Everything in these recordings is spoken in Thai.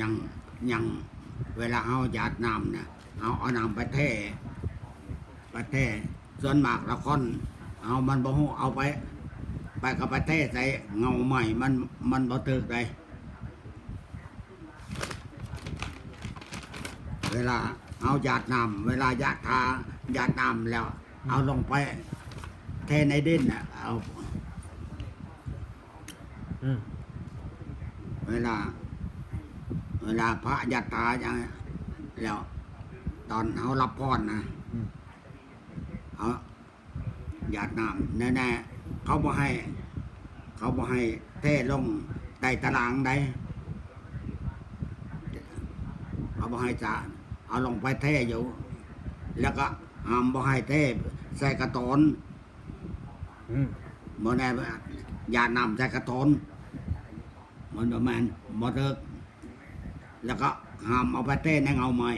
ยังยังเวลาเอาหยาดน้ำเนี่ยเอาเอาน้ำไปเทไปเทส่วนมากละคนเอามันบ่ฮู้เอาไป ไปกับไปเทใส่เงาใหม่มันมันบ่ตึกเลยเวลาเอาหยาดน้ำเวลาหยาดทาหยาดน้ำแล้ว เอาลงไปเทในดินน่ะเอาอืมเวลา เวลาพระยัตตาอย่างแล้ว ตอนเขารับพรนะอืมเอาหยาดน้ำแน่ๆเขาบ่ให้ เขาบ่ให้เทลงใต้ตารางใดเขาบ่ให้จะเอาลงไปเทอยู่ แล้วก็ห้ามบ่ให้เทใส่กระโตนอืมบ่แน่หยาดน้ำใส่กระโตนมันประมาณบ่เทิก แล้วก็ห้ามเอาไปเต้ในเงาไม้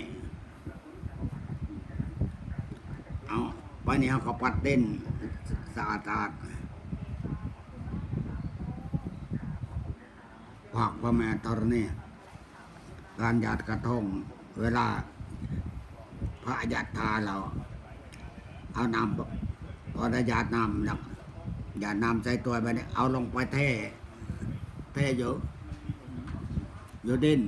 เอาไปนี่เขาก็ปัดเต้นสะอาดสะอาดฝากพระแม่ตรณีการหยาดกระทง เวลา พระหยาดทาเรา เอาน้ำพอได้หยาดน้ำแล้วหยาดน้ำใส่ตัวไปเนี่ยเอาลงไปเท่เท่อยู่อยู่ดิน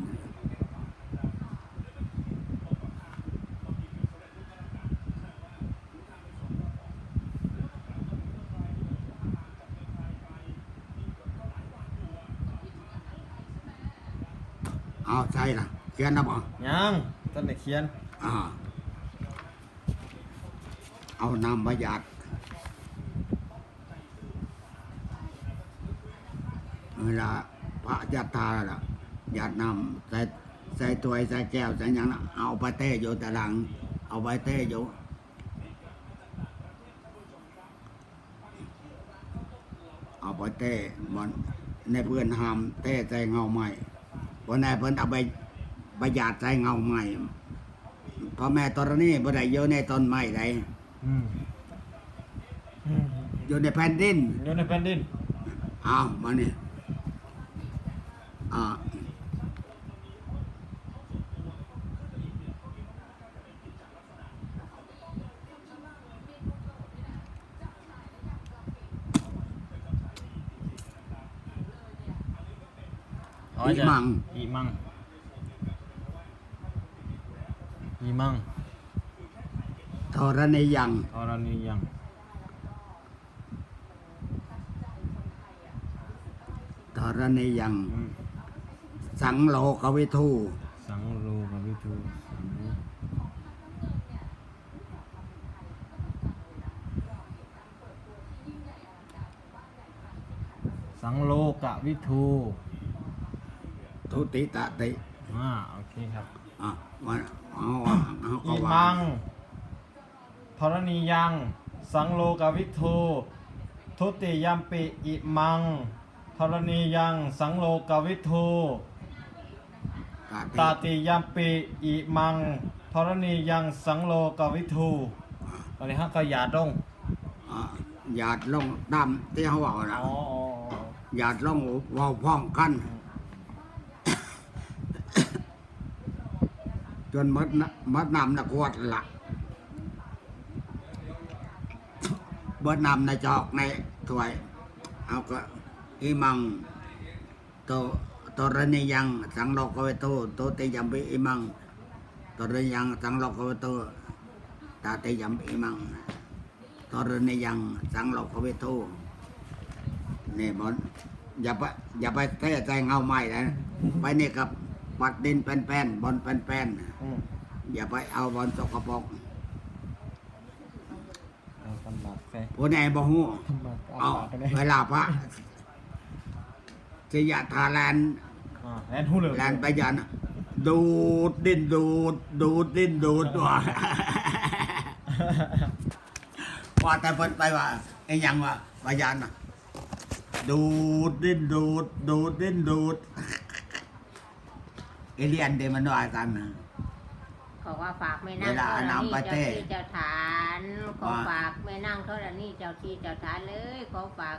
เอาใช่ละเขียนนะบ่ยังต้นได้เขียนอ่าเอาน้ำมาหยาดเวลาพระยัดทาล่ะหยาดน้ำใส่ใส่ถ้วยใส่แก้วใส่หยังน่ะเอาไปเต้อยู่แต่หลัง เอาไปเต้อยู่เอาไปเต้มันในเพื่อนห้ามเต้ใส่เงาใหม่ เพราะนายเพิ่นเอาไปไปหยาดใส่เงาใหม่พ่อแม่ตอนนี้บ่ได้อยู่ในต้นไม้ใดอืมอืมอยู่ในแผ่นดินอยู่ในแผ่นดินเอามานี่อ่า อ๋ออีจะมัง อีมังอีมังธรณียังธรณียัง ธรณียัง อืมสังโลกวิทูสังโลกวิทูสังสังโลกวิทู ทุติตะติอ่าโอเคครับอะวันเอาเอาก็อิว่ามังธรณียัง สังโลกวิทูทุติยัมปิอิมังธรณียังสังโลกวิทูตะตาติติยัมปิอิมังธรณียังสังโลกวิทูตอนนี้ฮะก็หยาดงอะหยาดลงดำที่เขาว่านะอ๋ออ๋ออ๋อหยาดลงเว่าพ้องกัน จนมัดมัดนำนะกวดละเบิดนำในจอกในถ้วย เอาก็อีมังโตตรณียังสังโลกเวโตโตติยัมปิอิมังตรณียังสังโลกเวโตตาติยัมปิอิมังตรณียังสังโลกเวโตนี่บอนอย่าไปอย่าไปเทใจเงาไม้นะไปนี่กับ ปัดดินแป้นๆบอลแป้นอืมๆอย่าไปเอาบอลสกปรกเอาตำบักแฟผู้ใดบ่ฮู้ตำบักเอาปากกันเลยเวลาพระสิยะทาแลนอ่าแลนหูเลยแลนไปยันดูดดินดูดดูดดินดูดว่าว่าแต่เพิ่นไปว่าไอ้หยังว่าไปยันน่ะดูดดินดูดดูดดินดูด ไอเรียนเดมันว่ากันนะเขาว่าฝากแม่นั่เวงลาเท่าน้ำนี้ปาเจ้าเต้ที่เจ้าฐานขอว่าฝากแม่นั่งเท่านี้เจ้าที่เจ้าฐานเลย ขอฝาก